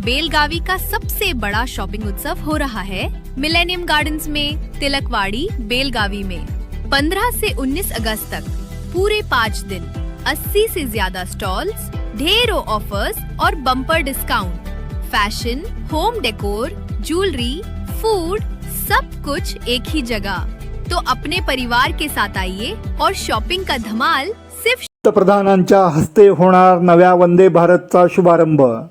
बेलगावी का सबसे बड़ा शॉपिंग उत्सव हो रहा है? मिलेनियम गार्डन्स में तिलकवाड़ी बेलगावी में। 15 से 19 अगस्त तक पूरे पाँच दिन 80 से ज्यादा स्टॉल्स ढेरों ऑफर्स और bumper discount fashion home decor jewellery food सब कुछ एक ही जगह। तो अपने परिवार के साथ आइए और शॉपिंग का धमाल सिर्फ पंतप्रधानांच्या हस्ते होणार नव्या वंदे भारतचा शुभारंभ।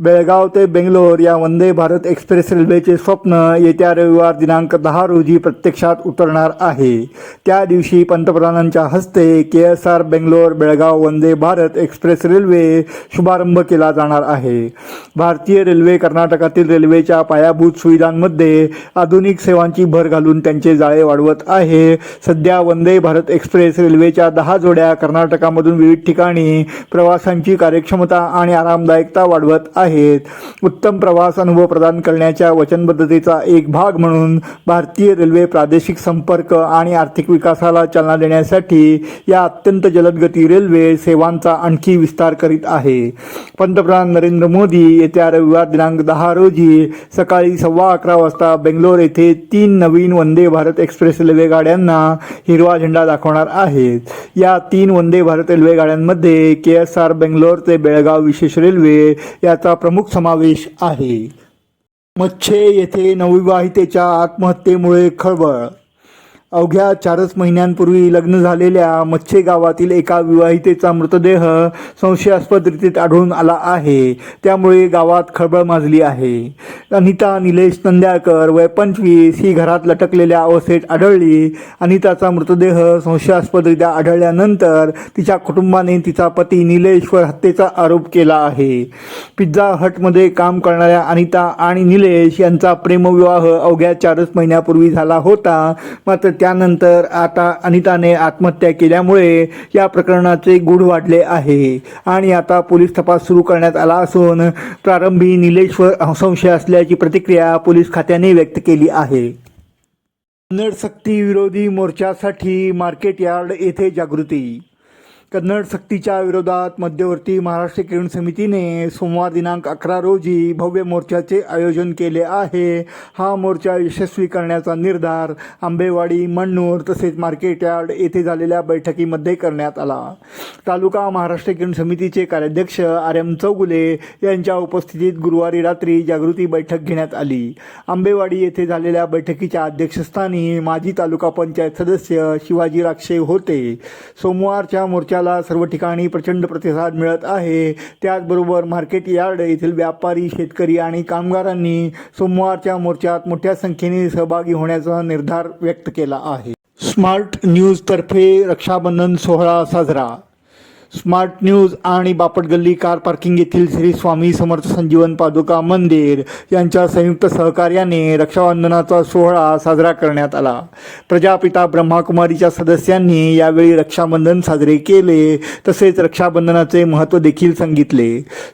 बेळगाव ते बेंगलोर या वंदे भारत एक्सप्रेस रेल्वेचे स्वप्न येत्या रविवार दिनांक दहा रोजी प्रत्यक्षात उतरणार आहे. त्या दिवशी पंतप्रधानांच्या हस्ते K S R Bangalore Belgaum Vande Bharat express railway शुभारंभ केला जाणार आहे. भारतीय रेल्वे कर्नाटकातील रेल्वेच्या पायाभूत सुविधांमध्ये आधुनिक सेवांची भर घालून त्यांचे जाळे वाढवत आहे. सध्या वंदे भारत एक्सप्रेस रेल्वेच्या दहा जोड्या कर्नाटकामधून विविध ठिकाणी प्रवासांची कार्यक्षमता आणि आरामदायकता वाढवत आहे. आहेत. उत्तम प्रवास अनुभव प्रदान करण्याच्या वचनबद्धतेचा एक भाग म्हणून भारतीय रेल्वे प्रादेशिक संपर्क आणि आर्थिक विकासाला चालना देण्यासाठी या अत्यंत जलदगती रेल्वे सेवांचा आणखी विस्तार करीत आहे. पंतप्रधान नरेंद्र मोदी येत्या रविवार दिनांक दहा रोजी सकाळी सव्वा अकरा वाजता बेंगलोर येथे तीन नवीन वंदे भारत एक्सप्रेस रेल्वे गाड्यांना हिरवा झेंडा दाखवणार आहेत. या तीन वंदे भारत रेल्वे गाड्यांमध्ये के एस आर बेंगलोर ते बेळगाव विशेष रेल्वे याचा प्रमुख समावेश आहे. मच्छे येथे नवविवाहितेच्या आत्महत्येमुळे खळबळ अवघ्या चारच महिन्यांपूर्वी लग्न झालेल्या मच्छे गावातील एका विवाहितेचा मृतदेह संशयास्पद रीतीत आढळून आला आहे. त्यामुळे गावात खळबळ माजली आहे. अनिता निलेश नंद्याकर वय पंचवीस ही घरात लटकलेल्या अवस्थेत आढळली. अनिताचा मृतदेह संशयास्पदरित्या आढळल्यानंतर तिच्या कुटुंबाने तिचा पती निलेशवर हत्येचा आरोप केला आहे. पिझ्झा हटमध्ये काम करणाऱ्या अनिता आणि निलेश यांचा प्रेमविवाह अवघ्या चारच महिन्यापूर्वी झाला होता. मात्र त्या त्यानंतर आता अनिताने आत्महत्या केल्यामुळे या प्रकरणाचे गुढ वाढले आहे. आणि आता पोलीस तपास सुरू करण्यात आला असून प्रारंभी निलेशवर संशय असल्याची प्रतिक्रिया पोलीस खात्याने व्यक्त केली आहे. कन्नड विरोधी मोर्चासाठी मार्केट यार्ड येथे जागृती कन्नड सक्तीच्या विरोधात मध्यवर्ती महाराष्ट्र किरण समितीने सोमवार दिनांक अकरा रोजी भव्य मोर्चाचे आयोजन केले आहे. हा मोर्चा यशस्वी करण्याचा निर्धार आंबेवाडी मण्णूर तसेच मार्केट यार्ड येथे झालेल्या बैठकीमध्ये करण्यात आला. तालुका महाराष्ट्र किरण समितीचे कार्याध्यक्ष आर एम चौगुले यांच्या उपस्थितीत गुरुवारी रात्री जागृती बैठक घेण्यात आली. आंबेवाडी येथे झालेल्या बैठकीच्या अध्यक्षस्थानी माजी तालुका पंचायत सदस्य शिवाजी राक्षे होते. सोमवारच्या मोर्चाला सर्व ठिकाणी प्रचंड प्रतिसाद मिळत आहे. त्याचबरोबर मार्केट यार्ड येथील व्यापारी शेतकरी आणि कामगारांनी सोमवारच्या मोर्चात मोठ्या संख्येने सहभागी होण्याचा निर्धार व्यक्त केला आहे. स्मार्ट न्यूजतर्फे रक्षाबंधन सोहळा साजरा स्मार्ट न्यूज आणि बापट गल्ली कार पार्किंग येथील श्री स्वामी समर्थ संजीवन पादुका मंदिर यांच्या संयुक्त सहकार्याने रक्षाबंधनाचा सोहळा साजरा करण्यात आला. प्रजापिता ब्रह्माकुमारीच्या सदस्यांनी यावेळी रक्षाबंधन साजरे केले तसेच रक्षाबंधनाचे महत्त्व देखील सांगितले.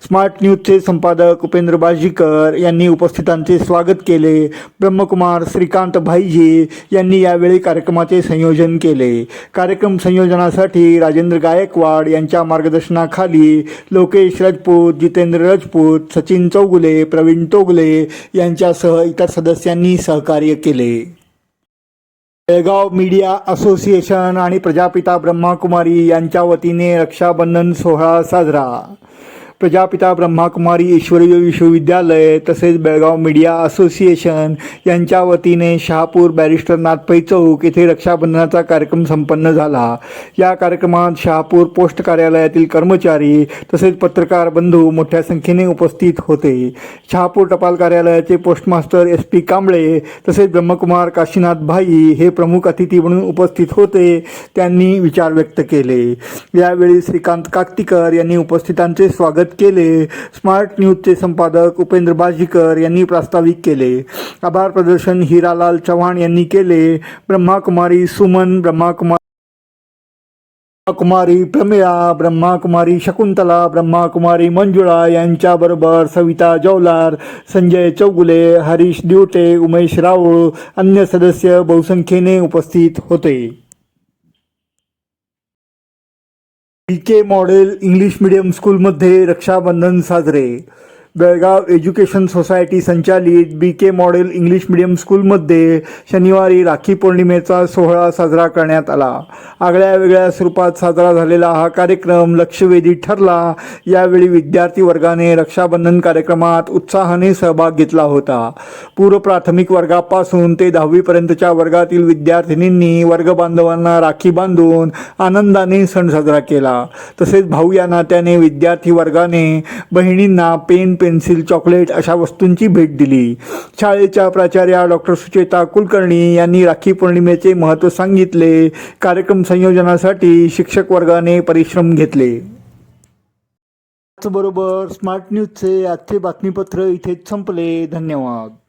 स्मार्ट न्यूजचे संपादक उपेंद्र बाजीकर यांनी उपस्थितांचे स्वागत केले. ब्रह्मकुमार श्रीकांत भाईजी यांनी यावेळी कार्यक्रमाचे संयोजन केले. कार्यक्रम संयोजनासाठी राजेंद्र गायकवाड यांच्या यांच्या मार्गदर्शनाखाली लोकेश राजपूत जितेंद्र राजपूत सचिन चौगुले प्रवीण तोगले यांच्यासह इतर सदस्यांनी सहकार्य केले. बेळगाव मीडिया असोसिएशन आणि प्रजापिता ब्रह्माकुमारी यांच्या वतीने रक्षाबंधन सोहळा साजरा. प्रजापिता ब्रह्माकुमारी ईश्वरीय विश्वविद्यालय तसेच बेळगाव मीडिया असोसिएशन यांच्या वतीने शहापूर बॅरिस्टर नाथपै चौक येथे रक्षाबंधनाचा कार्यक्रम संपन्न झाला. या कार्यक्रमात शहापूर पोस्ट कार्यालयातील कर्मचारी तसेच पत्रकार बंधू मोठ्या संख्येने उपस्थित होते. शहापूर टपाल कार्यालयाचे पोस्टमास्टर एस पी कांबळे तसेच ब्रह्मकुमार काशीनाथ भाई हे प्रमुख अतिथी म्हणून उपस्थित होते त्यांनी विचार व्यक्त केले. यावेळी श्रीकांत काकतीकर यांनी उपस्थितांचे स्वागत केले. स्मार्ट न्यूजचे संपादक उपेंद्र बाजीकर यांनी प्रास्ताविक केले. आभार प्रदर्शन हिरालाल चव्हाण यांनी केले. ब्रह्माकुमारी सुमन ब्रह्माकुमारी ब्रह्माकुमारी प्रमिळा ब्रह्माकुमारी शकुंतला ब्रह्माकुमारी मंजुळा यांच्याबरोबर सविता जवलार संजय चौगुले हरीश दिवटे उमेश राऊळ अन्य सदस्य बहुसंख्येने उपस्थित होते. P K model English medium स्कूलमध्ये रक्षाबंधन साजरे. बेळगाव एज्युकेशन सोसायटी संचालित B K model English medium स्कूलमध्ये शनिवारी राखी पौर्णिमेचा सोहळा साजरा करण्यात आला. आगळ्या वेगळ्या स्वरूपात साजरा झालेला हा कार्यक्रम लक्षवेधी ठरला. यावेळी विद्यार्थी वर्गाने रक्षाबंधन कार्यक्रमात उत्साहाने सहभाग घेतला होता. पूर्व प्राथमिक वर्गापासून ते दहावीपर्यंतच्या वर्गातील विद्यार्थिनींनी वर्ग बांधवांना राखी बांधून आनंदाने सण साजरा केला. तसेच भाऊ या नात्याने विद्यार्थी वर्गाने बहिणींना पेन पेन्सिल चॉकलेट अशा वस्तूंची भेट दिली. शाळेच्या प्राचार्या डॉक्टर सुचेता कुलकर्णी यांनी राखी पौर्णिमेचे महत्त्व सांगितले. कार्यक्रम संयोजनासाठी शिक्षक वर्गाने परिश्रम घेतले. त्याचबरोबर स्मार्ट न्यूजचे आजचे बातमीपत्र इथेच संपले. धन्यवाद.